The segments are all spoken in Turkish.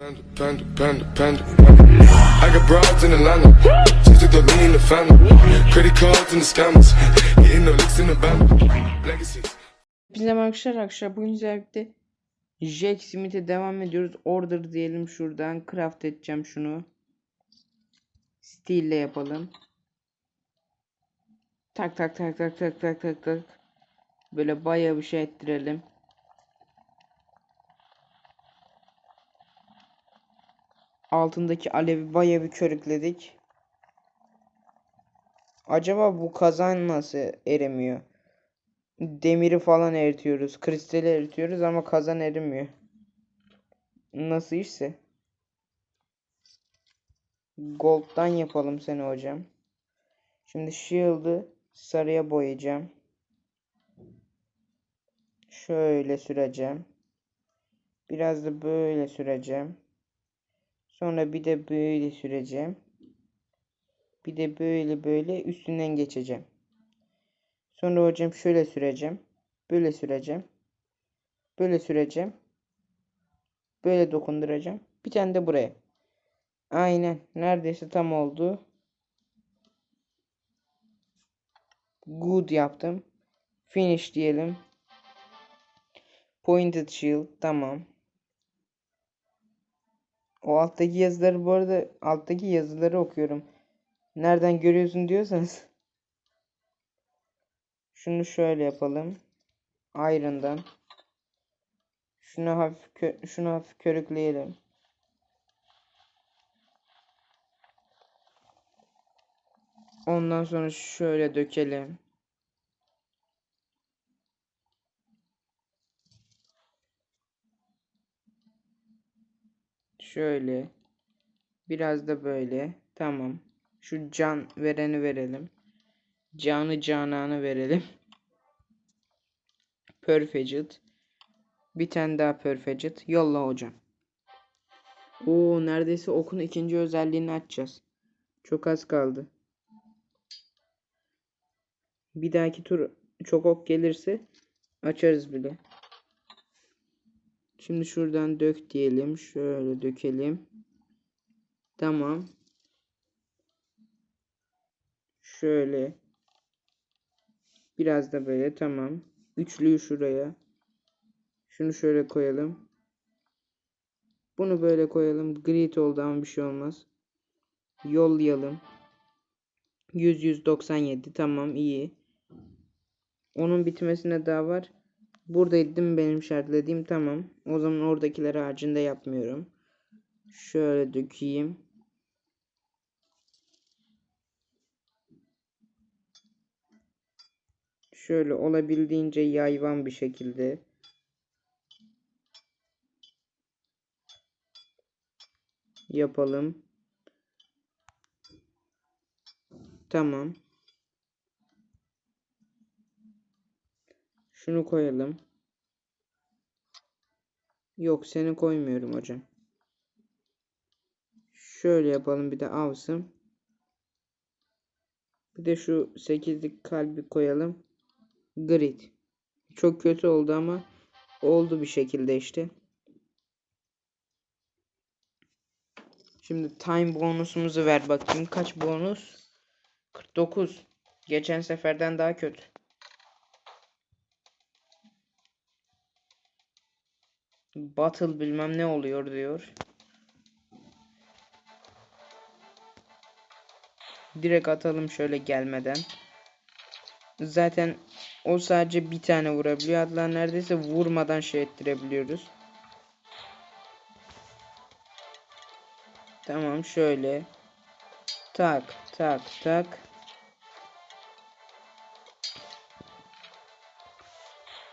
Panda, panda, panda, panda. I got broads in Atlanta. Just took the in the family. Credit cards and the scammers. Getting the licks in the band. Legacies. Merhaba arkadaşlar. Arkadaşlar bugün birlikte Jack Smith'e devam ediyoruz. Order diyelim şuradan. Craft edeceğim şunu. Steel ile yapalım. Tak tak tak tak tak tak tak tak. Böyle bayağı bir şey ettirelim. Altındaki alevi bayağı bir körükledik. Acaba bu kazan nasıl erimiyor? Demiri falan eritiyoruz. Kristali eritiyoruz ama kazan erimiyor. Nasıl işse. Gold'dan yapalım seni hocam. Şimdi shield'ı sarıya boyayacağım. Şöyle süreceğim. Biraz da böyle süreceğim. Sonra bir de böyle süreceğim. Bir de böyle böyle üstünden geçeceğim. Sonra hocam şöyle süreceğim. Böyle süreceğim. Böyle süreceğim. Böyle dokunduracağım. Bir tane de buraya. Aynen. Neredeyse tam oldu. Good yaptım. Finish diyelim. Pointed shield. Tamam. O alttaki yazıları bu arada alttaki yazıları okuyorum. Nereden görüyorsun diyorsanız. Şunu şöyle yapalım. Iron'dan. Şunu hafif kö- şunu hafif körükleyelim. Ondan sonra şöyle dökelim. Şöyle. Biraz da böyle. Tamam. Şu can vereni verelim. Canı cananı verelim. Perfect. Bir tane daha Perfect. Yolla hocam. Oo neredeyse okun ikinci özelliğini açacağız. Çok az kaldı. Bir dahaki tur çok ok gelirse açarız bile. Şimdi şuradan dök diyelim. Şöyle dökelim. Tamam. Şöyle. Biraz da böyle tamam. Üçlüyü şuraya. Şunu şöyle koyalım. Bunu böyle koyalım. Grid oldu ama bir şey olmaz. Yollayalım. 100 197 tamam iyi. Onun bitmesine daha var. Buradaydı değil mi benim işaretlediğim tamam. O zaman oradakileri haricinde yapmıyorum. Şöyle dökeyim. Şöyle olabildiğince yayvan bir şekilde. Yapalım. Tamam. Şunu koyalım. Yok seni koymuyorum hocam. Şöyle yapalım bir de avsım. Bir de şu 8'lik kalbi koyalım. Grid. Çok kötü oldu ama oldu bir şekilde işte. Şimdi time bonusumuzu ver bakayım. Kaç bonus? 49. Geçen seferden daha kötü. Battle bilmem ne oluyor diyor. Direkt atalım şöyle gelmeden. Zaten o sadece bir tane vurabiliyor. Hatta neredeyse vurmadan şey ettirebiliyoruz. Tamam şöyle. Tak tak tak.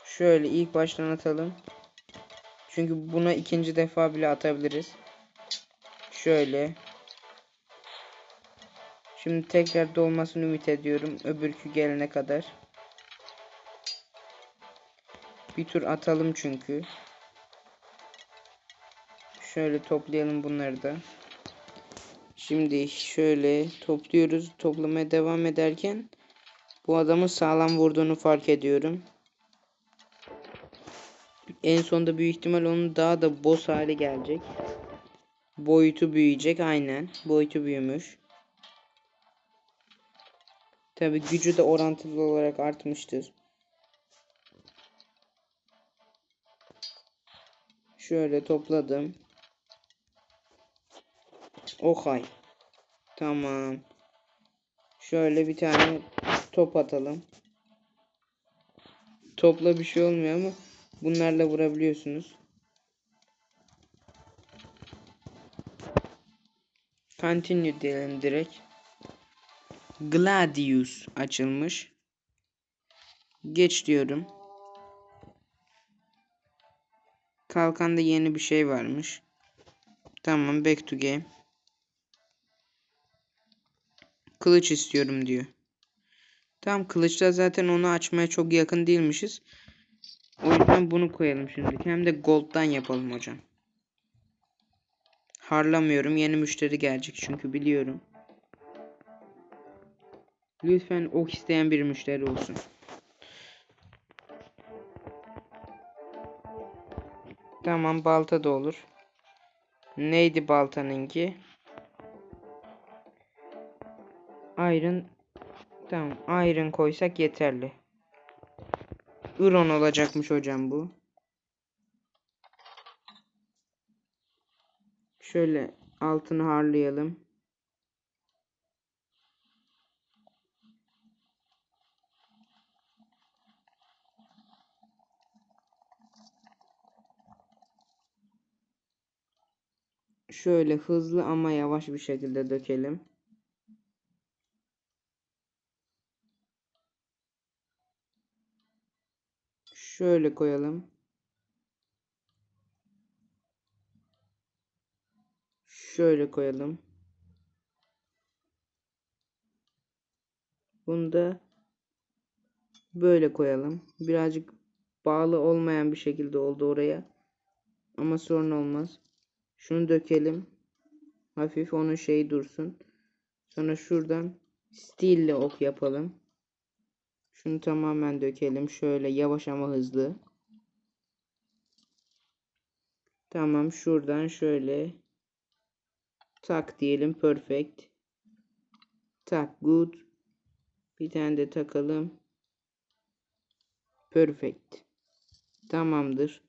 Şöyle ilk baştan atalım. Çünkü buna ikinci defa bile atabiliriz. Şöyle. Şimdi tekrar dolmasını ümit ediyorum. Öbürkü gelene kadar. Bir tur atalım çünkü. Şöyle toplayalım bunları da. Şimdi şöyle topluyoruz. Toplamaya devam ederken bu adamın sağlam vurduğunu fark ediyorum. En sonunda büyük ihtimal onun daha da boss hali gelecek. Boyutu büyüyecek aynen. Boyutu büyümüş. Tabi gücü de orantılı olarak artmıştır. Şöyle topladım. Okay. Tamam. Şöyle bir tane top atalım. Topla bir şey olmuyor ama bunlarla vurabiliyorsunuz. Continue diyelim direkt. Gladius açılmış. Geç diyorum. Kalkanda yeni bir şey varmış. Tamam back to game. Kılıç istiyorum diyor. Tamam kılıçla zaten onu açmaya çok yakın değilmişiz. O yüzden bunu koyalım şimdi. Hem de gold'dan yapalım hocam. Harlamıyorum. Yeni müşteri gelecek çünkü biliyorum. Lütfen ok isteyen bir müşteri olsun. Tamam balta da olur. Neydi baltanınki? Iron Tamam iron koysak yeterli. Iron olacakmış hocam bu. Şöyle altını harlayalım. Şöyle hızlı ama yavaş bir şekilde dökelim. Şöyle koyalım. Şöyle koyalım. Bunu da böyle koyalım. Birazcık bağlı olmayan bir şekilde oldu oraya. Ama sorun olmaz. Şunu dökelim. Hafif onun şeyi dursun. Sonra şuradan stille ok yapalım. Şunu tamamen dökelim. Şöyle yavaş ama hızlı. Tamam şuradan şöyle tak diyelim perfect. Tak good. Bir tane de takalım. Perfect. Tamamdır.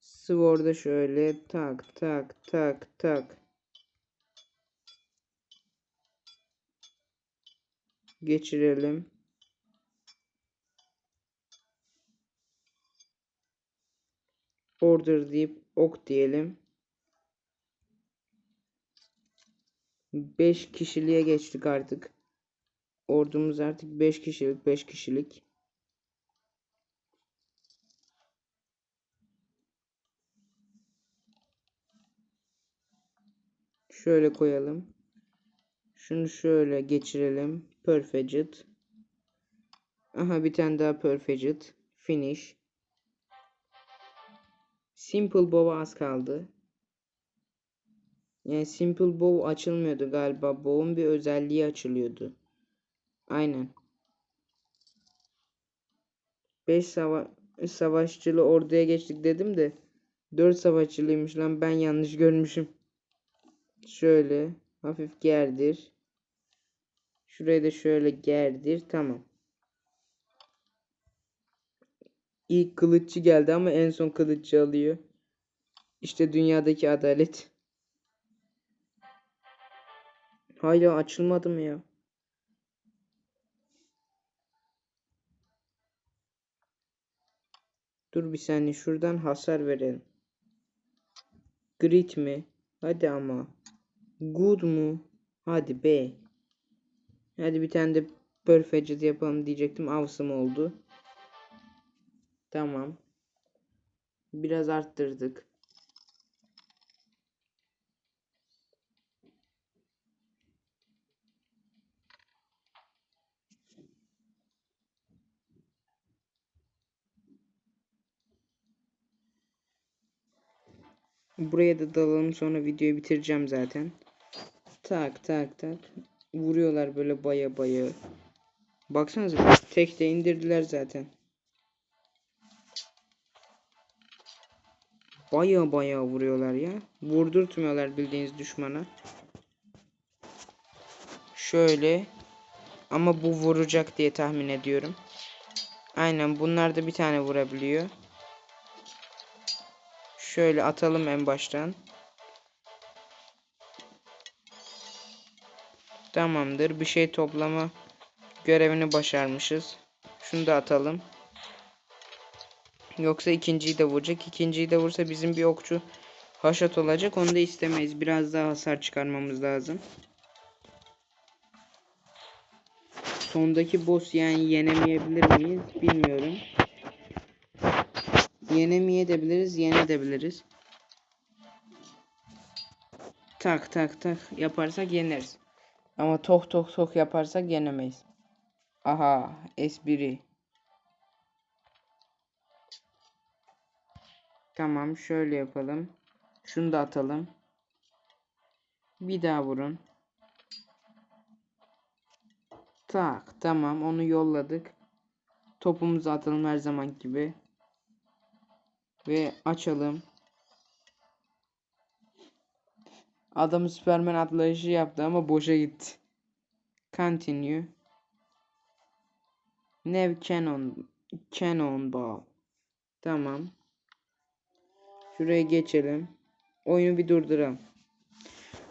Sword'a şöyle tak tak tak tak. Geçirelim. Order deyip ok diyelim. 5 kişiliğe geçtik artık. Ordumuz artık 5 kişilik 5 kişilik. Şöyle koyalım. Şunu şöyle geçirelim. Perfect. Aha bir tane daha perfect. Finish. Simple Bow'a az kaldı. Yani Simple Bow açılmıyordu galiba. Bow'un bir özelliği açılıyordu. Aynen. 5 sava savaşçılı orduya geçtik dedim de 4 savaşçılıymış lan ben yanlış görmüşüm. Şöyle hafif gerdir. Şurayı da şöyle gerdir. Tamam. İlk kılıççı geldi ama en son kılıççı alıyor. İşte dünyadaki adalet. Hala açılmadı mı ya? Dur bir saniye şuradan hasar verelim. Grit mi? Hadi ama. Good mu? Hadi be. Hadi bir tane de perfect yapalım diyecektim. Awesome oldu. Tamam. Biraz arttırdık. Buraya da dalalım sonra videoyu bitireceğim zaten. Tak tak tak vuruyorlar böyle baya baya. Baksanıza tek de indirdiler zaten. Baya baya vuruyorlar ya. Vurdurtmuyorlar bildiğiniz düşmana. Şöyle. Ama bu vuracak diye tahmin ediyorum. Aynen bunlar da bir tane vurabiliyor. Şöyle atalım en baştan. Tamamdır. Bir şey toplama görevini başarmışız. Şunu da atalım. Yoksa ikinciyi de vuracak. İkinciyi de vursa bizim bir okçu haşat olacak. Onu da istemeyiz. Biraz daha hasar çıkarmamız lazım. Sondaki boss yani yenemeyebilir miyiz bilmiyorum. Yenemeyebiliriz, yenebiliriz. Tak tak tak yaparsak yeneriz. Ama tok tok tok yaparsak yenemeyiz. Aha espri. Tamam şöyle yapalım. Şunu da atalım. Bir daha vurun. Tak tamam onu yolladık. Topumuzu atalım her zaman gibi. Ve açalım. Adam Superman atlayışı yaptı ama boşa gitti. Continue. Nev Canon Cannonball. Tamam. Şuraya geçelim. Oyunu bir durduralım.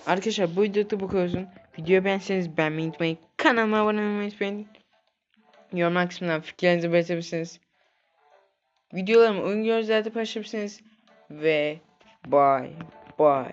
Arkadaşlar bu videoda bu olsun. Videoyu beğenseniz beğenmeyi unutmayın. Kanalıma abone olmayı unutmayın. Yorum kısmından fikirlerinizi belirtebilirsiniz. Videolarımı uygun görsellerde paylaşabilirsiniz. Ve bye bye.